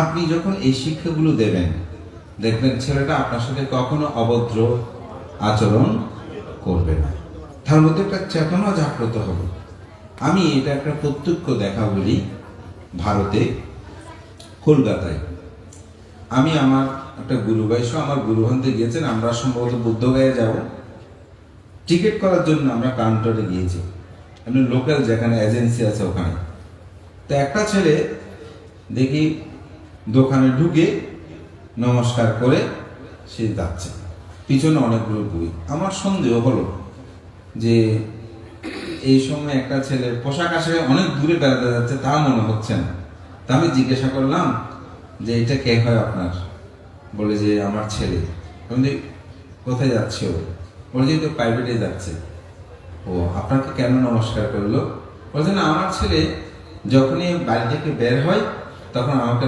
আপনি যখন এই শিক্ষাগুলো দেবেন, দেখবেন ছেলেটা আপনার সাথে কখনো অভদ্র আচরণ করবে না। তার মধ্যে একটা চেতনা জাগ্রত হবে। আমি এটা একটা প্রত্যক্ষ দেখা বলি ভারতে, কলকাতায়। আমি আমার একটা গুরু ভাই আমার গুরু ভান্তে গিয়েছেন, আমরা সম্ভবত বুদ্ধগয়ে যাব। টিকিট করার জন্য আমরা কাউন্টারে গিয়েছি। এমনি লোকাল যেখানে এজেন্সি আছে ওখানে। তো একটা ছেলে দেখি দোকানে ঢুকে নমস্কার করে সে যাচ্ছে। পিছনে অনেকগুলো বই। আমার সন্দেহ হলো যে এই সময় একটা ছেলে পোশাক আশাকে অনেক দূরে বেড়াতে যাচ্ছে তা মনে হচ্ছে না। তা আমি জিজ্ঞাসা করলাম যে, এটা কে হয় আপনার? বলে যে, আমার ছেলে। আমি কোথায় যাচ্ছে ও? বলে যে তো প্রাইভেটে যাচ্ছে। ও, আপনাকে কেন নমস্কার করল? বলছে না, আমার ছেলে যখনই বাড়ি থেকে বের হয়, তখন আমাকে